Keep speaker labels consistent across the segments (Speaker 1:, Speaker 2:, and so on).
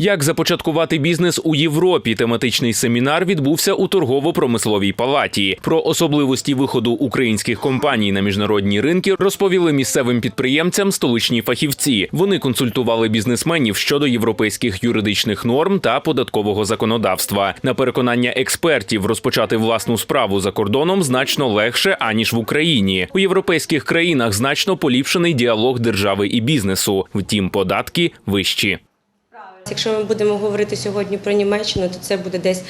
Speaker 1: Як започаткувати бізнес у Європі? Тематичний семінар відбувся у торгово-промисловій палаті. Про особливості виходу українських компаній на міжнародні ринки розповіли місцевим підприємцям столичні фахівці. Вони консультували бізнесменів щодо європейських юридичних норм та податкового законодавства. На переконання експертів розпочати власну справу за кордоном значно легше аніж в Україні. У європейських країнах значно поліпшений діалог держави і бізнесу. Втім, податки вищі.
Speaker 2: Якщо ми будемо говорити сьогодні про Німеччину, то це буде десь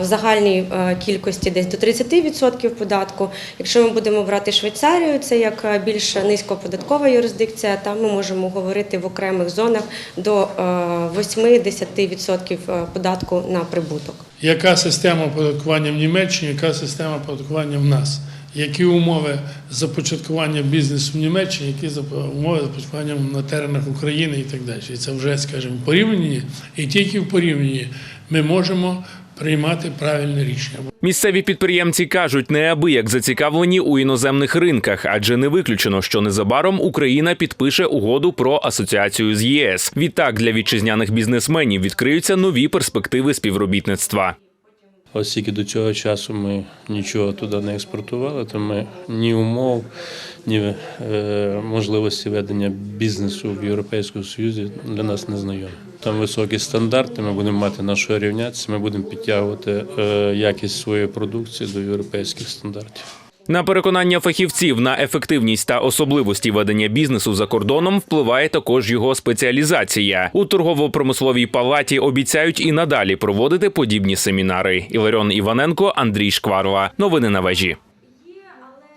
Speaker 2: в загальній кількості десь до 30% податку. Якщо ми будемо брати Швейцарію, це як більш низькоподаткова юрисдикція, там ми можемо говорити в окремих зонах до а, 8-10% податку на прибуток.
Speaker 3: Яка система оподаткування в Німеччині, яка система оподаткування в нас? Які умови започаткування бізнесу в Німеччині, які умови започаткування на теренах України і так далі. І це вже, скажімо, порівнянні, і тільки в порівнянні ми можемо приймати правильне рішення.
Speaker 1: Місцеві підприємці кажуть, неабияк зацікавлені у іноземних ринках, адже не виключено, що незабаром Україна підпише угоду про асоціацію з ЄС. Відтак для вітчизняних бізнесменів відкриються нові перспективи співробітництва.
Speaker 4: Оскільки до цього часу ми нічого туди не експортували, то ми ні умов, ні е, можливості ведення бізнесу в Європейському Союзі для нас не знайомі. Там високі стандарти, ми будемо мати на що рівнятися, ми будемо підтягувати е, якість своєї продукції до європейських стандартів.
Speaker 1: На переконання фахівців на ефективність та особливості ведення бізнесу за кордоном впливає також його спеціалізація. У торгово-промисловій палаті обіцяють і надалі проводити подібні семінари. Іларіон Іваненко, Андрій Шкварова. Новини на вежі.